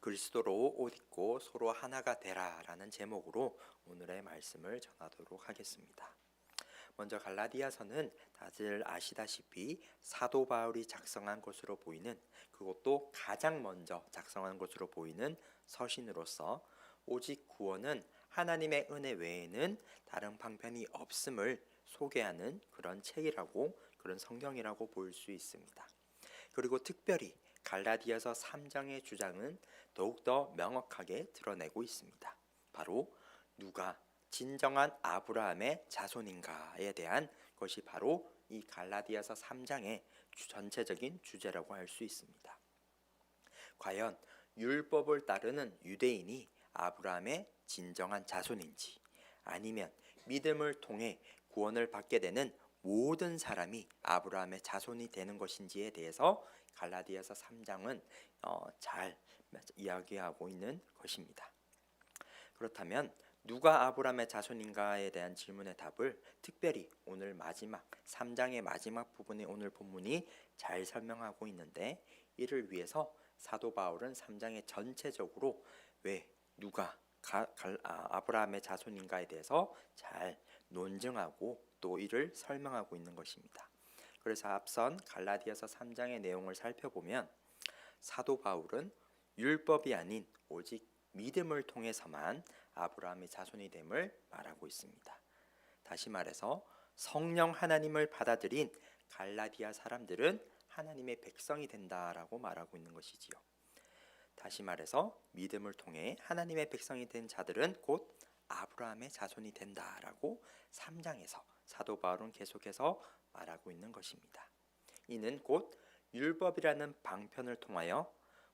그리스도로 옷 입고 서로 하나가 되라라는 제목으로 오늘의 말씀을 전하도록 하겠습니다. 먼저 갈라디아서는 다들 아시다시피 사도 바울이 작성한 것으로 보이는 그것도 가장 먼저 작성한 것으로 보이는 서신으로서 오직 구원은 하나님의 은혜 외에는 다른 방편이 없음을 소개하는 그런 책이라고 그런 성경이라고 볼 수 있습니다. 그리고 특별히 갈라디아서 3장의 주장은 더욱더 명확하게 드러내고 있습니다. 바로 누가 진정한 아브라함의 자손인가에 대한 것이 바로 이 갈라디아서 3장의 전체적인 주제라고 할 수 있습니다. 과연 율법을 따르는 유대인이 아브라함의 진정한 자손인지 아니면 믿음을 통해 구원을 받게 되는 모든 사람이 아브라함의 자손이 되는 것인지에 대해서 갈라디아서 3장은 어, 잘 이야기하고 있는 것입니다. 그렇다면 누가 아브라함의 자손인가에 대한 질문의 답을 특별히 오늘 마지막 3장의 마지막 부분의 오늘 본문이 잘 설명하고 있는데 이를 위해서 사도 바울은 3장의 전체적으로 왜 누가 가, 갈, 아, 아브라함의 자손인가에 대해서 잘 논증하고 또 이를 설명하고 있는 것입니다. 그래서 앞선 갈라디아서 3장의 내용을 살펴보면 사도 바울은 율법이 아닌 오직 믿음을 통해서만 아브라함의 자손이 됨을 말하고 있습니다. 다시 말해서 성령 하나님을 받아들인 갈라디아 사람들은 하나님의 백성이 된다라고 말하고 있는 것이지요. 다시 말해서 믿음을 통해 하나님의 백성이 된 자들은 곧 아브라함의 자손이 된다라고 3장에서 사도 바울은 계속해서 말하고 있는 것입니다. 이는 곧 율법이라는 방편을 통하여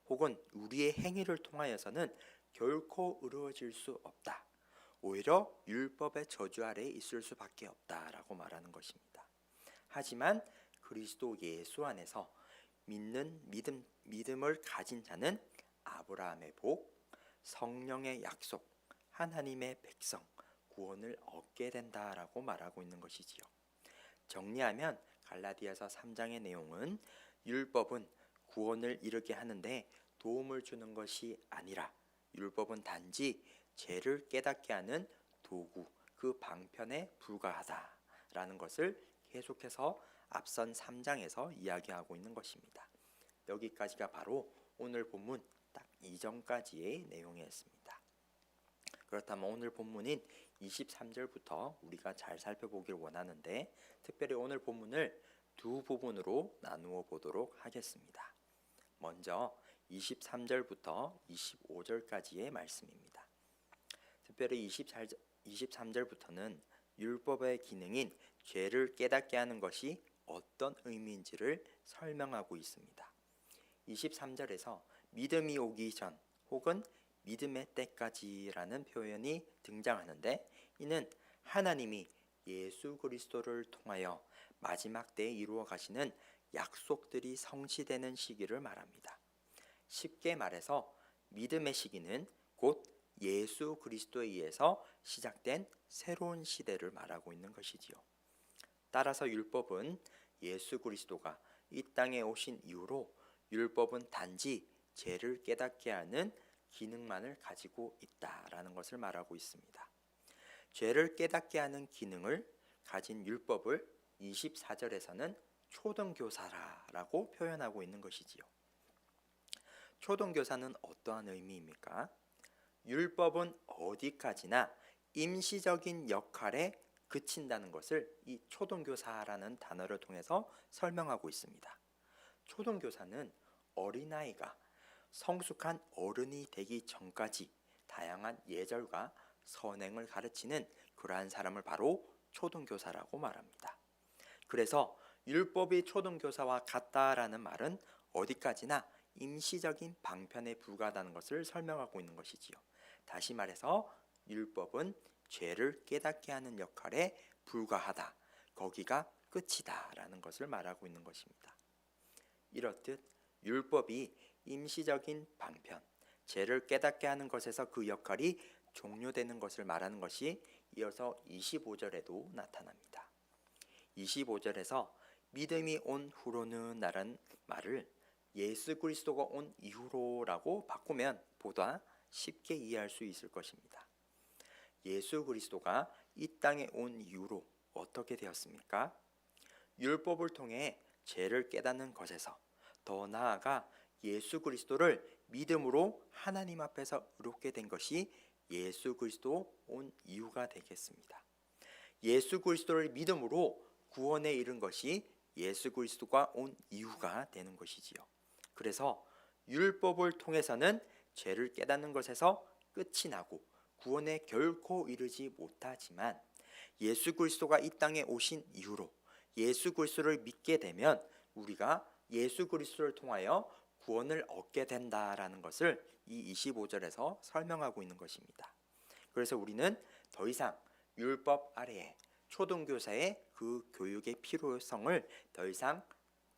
혹은 우리의 행위를 통하여서는 결코 이루어질 수 없다. 오히려 율법의 저주 아래 있을 수밖에 없다라고 말하는 것입니다. 하지만 그리스도 예수 안에서 믿는 믿음 믿음을 가진 자는 아브라함의 복, 성령의 약속, 하나님의 백성, 구원을 얻게 된다라고 말하고 있는 것이지요. 정리하면 갈라디아서 3장의 내용은 율법은 구원을 이루게 하는데 도움을 주는 것이 아니라 율법은 단지 죄를 깨닫게 하는 도구, 그 방편에 불과하다라는 것을 계속해서 앞선 3장에서 이야기하고 있는 것입니다. 여기까지가 바로 오늘 본문 딱 이전까지의 내용이었습니다. 그렇다면 오늘 본문인 23절부터 우리가 잘 살펴보길 원하는데 특별히 오늘 본문을 두 부분으로 나누어 보도록 하겠습니다. 먼저 23절부터 25절까지의 말씀입니다. 특별히 24절, 23절부터는 율법의 기능인 죄를 깨닫게 하는 것이 어떤 의미인지를 설명하고 있습니다. 23절에서 믿음이 오기 전 혹은 믿음의 때까지라는 표현이 등장하는데 이는 하나님이 예수 그리스도를 통하여 마지막 때에 이루어 가시는 약속들이 성취되는 시기를 말합니다. 쉽게 말해서 믿음의 시기는 곧 예수 그리스도에 의해서 시작된 새로운 시대를 말하고 있는 것이지요. 따라서 율법은 예수 그리스도가 이 땅에 오신 이후로 율법은 단지 죄를 깨닫게 하는 기능만을 가지고 있다라는 것을 말하고 있습니다. 죄를 깨닫게 하는 기능을 가진 율법을 24절에서는 초등교사라고 표현하고 있는 것이지요. 초등교사는 어떠한 의미입니까? 율법은 어디까지나 임시적인 역할에 그친다는 것을 이 초등교사라는 단어를 통해서 설명하고 있습니다. 초등교사는 어린아이가 성숙한 어른이 되기 전까지 다양한 예절과 선행을 가르치는 그러한 사람을 바로 초등교사라고 말합니다. 그래서 율법이 초등교사와 같다라는 말은 어디까지나 임시적인 방편에 불과하다는 것을 설명하고 있는 것이지요. 다시 말해서 율법은 죄를 깨닫게 하는 역할에 불과하다. 거기가 끝이다라는 것을 말하고 있는 것입니다. 이렇듯 율법이 임시적인 방편, 죄를 깨닫게 하는 것에서 그 역할이 종료되는 것을 말하는 것이 이어서 25절에도 나타납니다. 25절에서 믿음이 온 후로는 라는 말을 예수 그리스도가 온 이후로라고 바꾸면 보다 쉽게 이해할 수 있을 것입니다. 예수 그리스도가 이 땅에 온 이후로 어떻게 되었습니까? 율법을 통해 죄를 깨닫는 것에서 더 나아가 예수 그리스도를 믿음으로 하나님 앞에서 의롭게 된 것이 예수 그리스도 온 이유가 되겠습니다. 예수 그리스도를 믿음으로 구원에 이른 것이 예수 그리스도가 온 이유가 되는 것이지요. 그래서 율법을 통해서는 죄를 깨닫는 것에서 끝이 나고 구원에 결코 이르지 못하지만 예수 그리스도가 이 땅에 오신 이후로 예수 그리스도를 믿게 되면 우리가 예수 그리스도를 통하여 구원을 얻게 된다라는 것을 이 25절에서 설명하고 있는 것입니다. 그래서 우리는 더 이상 율법 아래에 초등교사의 그 교육의 필요성을 더 이상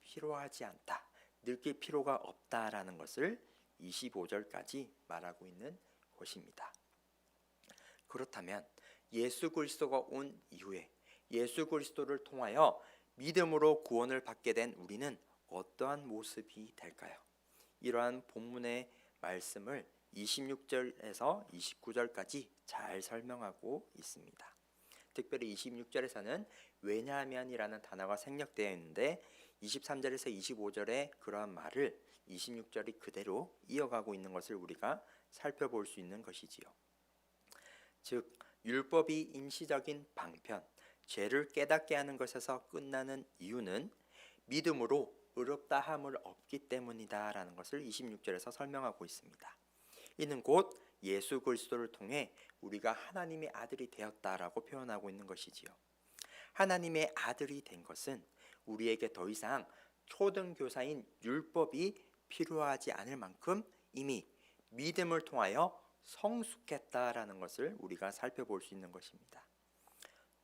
필요하지 않다. 느낄 필요가 없다라는 것을 25절까지 말하고 있는 것입니다. 그렇다면 예수 그리스도가 온 이후에 예수 그리스도를 통하여 믿음으로 구원을 받게 된 우리는 어떠한 모습이 될까요? 이러한 본문의 말씀을 26절에서 29절까지 잘 설명하고 있습니다. 특별히 26절에서는 왜냐하면이라는 단어가 생략되어 있는데 23절에서 25절의 그러한 말을 26절이 그대로 이어가고 있는 것을 우리가 살펴볼 수 있는 것이지요. 즉 율법이 임시적인 방편, 죄를 깨닫게 하는 것에서 끝나는 이유는 믿음으로 의롭다 함을 얻기 때문이다라는 것을 26절에서 설명하고 있습니다. 이는 곧 예수 그리스도를 통해 우리가 하나님의 아들이 되었다라고 표현하고 있는 것이지요. 하나님의 아들이 된 것은 우리에게 더 이상 초등 교사인 율법이 필요하지 않을 만큼 이미 믿음을 통하여 성숙했다라는 것을 우리가 살펴볼 수 있는 것입니다.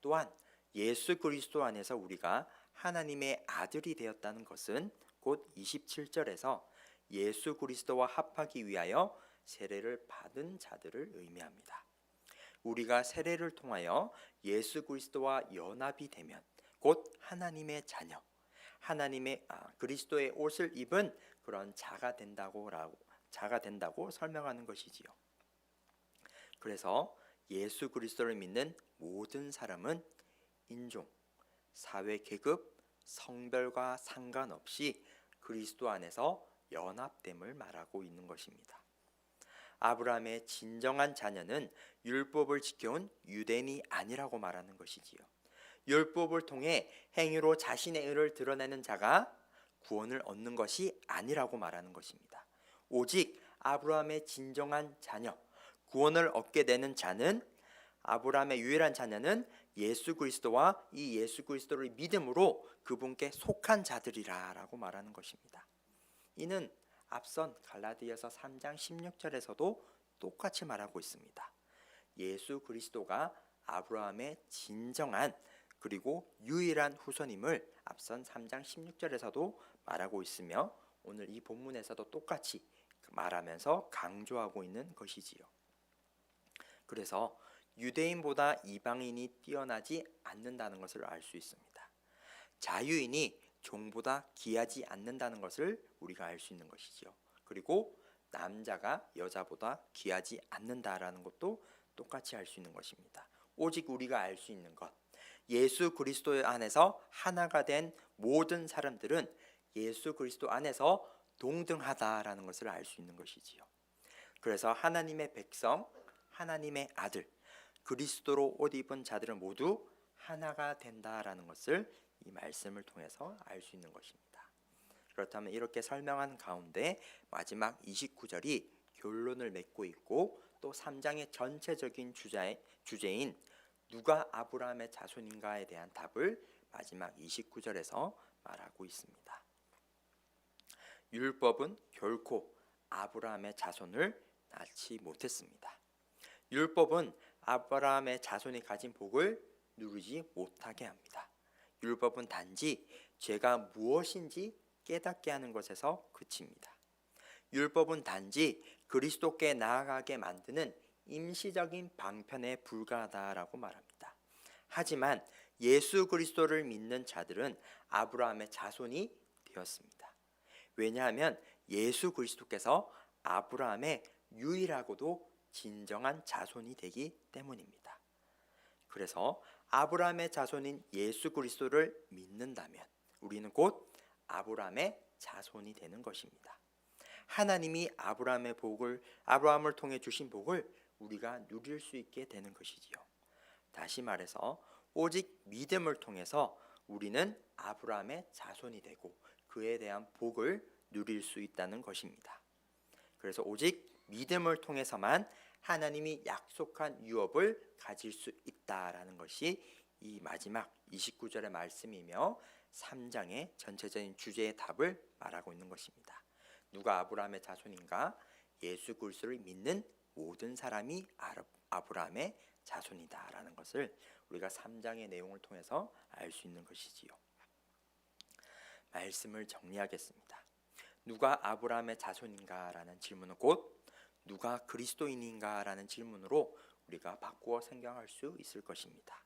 또한 예수 그리스도 안에서 우리가 하나님의 아들이 되었다는 것은 곧 27절에서 예수 그리스도와 합하기 위하여 세례를 받은 자들을 의미합니다. 우리가 세례를 통하여 예수 그리스도와 연합이 되면 곧 하나님의 자녀, 하나님의 아, 그리스도의 옷을 입은 그런 자가 된다고라고 자가 된다고 설명하는 것이지요. 그래서 예수 그리스도를 믿는 모든 사람은 인종, 사회 계급, 성별과 상관없이 그리스도 안에서 연합됨을 말하고 있는 것입니다. 아브라함의 진정한 자녀는 율법을 지켜온 유대인이 아니라고 말하는 것이지요. 율법을 통해 행위로 자신의 의를 드러내는 자가 구원을 얻는 것이 아니라고 말하는 것입니다. 오직 아브라함의 진정한 자녀, 구원을 얻게 되는 자는 아브라함의 유일한 자녀는 예수 그리스도와 이 예수 그리스도를 믿음으로 그분께 속한 자들이라라고 말하는 것입니다. 이는 앞선 갈라디아서 3장 16절에서도 똑같이 말하고 있습니다. 예수 그리스도가 아브라함의 진정한 그리고 유일한 후손임을 앞선 3장 16절에서도 말하고 있으며 오늘 이 본문에서도 똑같이 말하면서 강조하고 있는 것이지요. 그래서 유대인보다 이방인이 뛰어나지 않는다는 것을 알 수 있습니다. 자유인이 종보다 귀하지 않는다는 것을 우리가 알 수 있는 것이지요. 그리고 남자가 여자보다 귀하지 않는다라는 것도 똑같이 알 수 있는 것입니다. 오직 우리가 알 수 있는 것, 예수 그리스도 안에서 하나가 된 모든 사람들은 예수 그리스도 안에서 동등하다라는 것을 알 수 있는 것이지요. 그래서 하나님의 백성, 하나님의 아들, 그리스도로 옷 입은 자들은 모두 하나가 된다라는 것을 이 말씀을 통해서 알 수 있는 것입니다. 그렇다면 이렇게 설명한 가운데 마지막 29절이 결론을 맺고 있고 또 3장의 전체적인 주제, 주제인 누가 아브라함의 자손인가에 대한 답을 마지막 29절에서 말하고 있습니다. 율법은 결코 아브라함의 자손을 낳지 못했습니다. 율법은 아브라함의 자손이 가진 복을 누리지 못하게 합니다. 율법은 단지 죄가 무엇인지 깨닫게 하는 것에서 그칩니다. 율법은 단지 그리스도께 나아가게 만드는 임시적인 방편에 불과하다라고 말합니다. 하지만 예수 그리스도를 믿는 자들은 아브라함의 자손이 되었습니다. 왜냐하면 예수 그리스도께서 아브라함의 유일하고도 진정한 자손이 되기 때문입니다. 그래서 아브라함의 자손인 예수 그리스도를 믿는다면 우리는 곧 아브라함의 자손이 되는 것입니다. 하나님이 아브라함의 복을 아브라함을 통해 주신 복을 우리가 누릴 수 있게 되는 것이지요. 다시 말해서 오직 믿음을 통해서 우리는 아브라함의 자손이 되고 그에 대한 복을 누릴 수 있다는 것입니다. 그래서 오직 믿음을 통해서만 하나님이 약속한 유업을 가질 수 있다라는 것이 이 마지막 29절의 말씀이며 3장의 전체적인 주제의 답을 말하고 있는 것입니다. 누가 아브라함의 자손인가? 예수 그리스도를 믿는 모든 사람이 아브라함의 자손이다라는 것을 우리가 3장의 내용을 통해서 알 수 있는 것이지요. 말씀을 정리하겠습니다. 누가 아브라함의 자손인가라는 질문은 곧 누가 그리스도인인가라는 질문으로 우리가 바꾸어 생각할 수 있을 것입니다.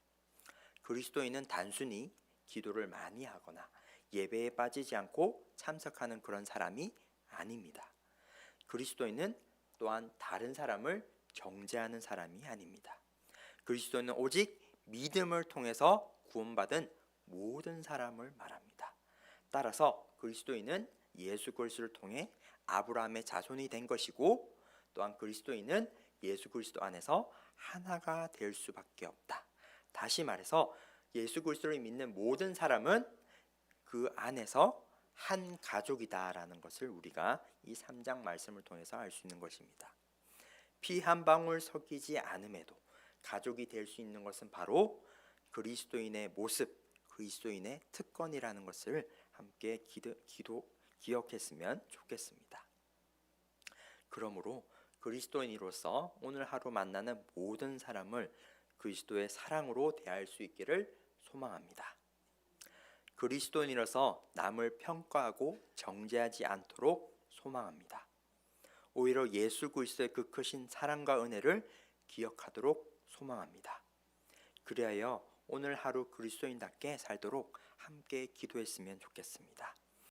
그리스도인은 단순히 기도를 많이 하거나 예배에 빠지지 않고 참석하는 그런 사람이 아닙니다. 그리스도인은 또한 다른 사람을 정죄하는 사람이 아닙니다. 그리스도는 오직 믿음을 통해서 구원받은 모든 사람을 말합니다. 따라서 그리스도인은 예수 그리스도를 통해 아브라함의 자손이 된 것이고 또한 그리스도인은 예수 그리스도 안에서 하나가 될 수밖에 없다. 다시 말해서 예수 그리스도를 믿는 모든 사람은 그 안에서 한 가족이다라는 것을 우리가 이 3장 말씀을 통해서 알 수 있는 것입니다. 피 한 방울 섞이지 않음에도 가족이 될 수 있는 것은 바로 그리스도인의 모습, 그리스도인의 특권이라는 것을 함께 기도, 기도 기억했으면 좋겠습니다. 그러므로 그리스도인으로서 오늘 하루 만나는 모든 사람을 그리스도의 사랑으로 대할 수 있기를 소망합니다. 그리스도인으로서 남을 평가하고 정죄하지 않도록 소망합니다. 오히려 예수 그리스도의 그 크신 사랑과 은혜를 기억하도록 소망합니다. 그리하여 오늘 하루 그리스도인답게 살도록 함께 기도했으면 좋겠습니다.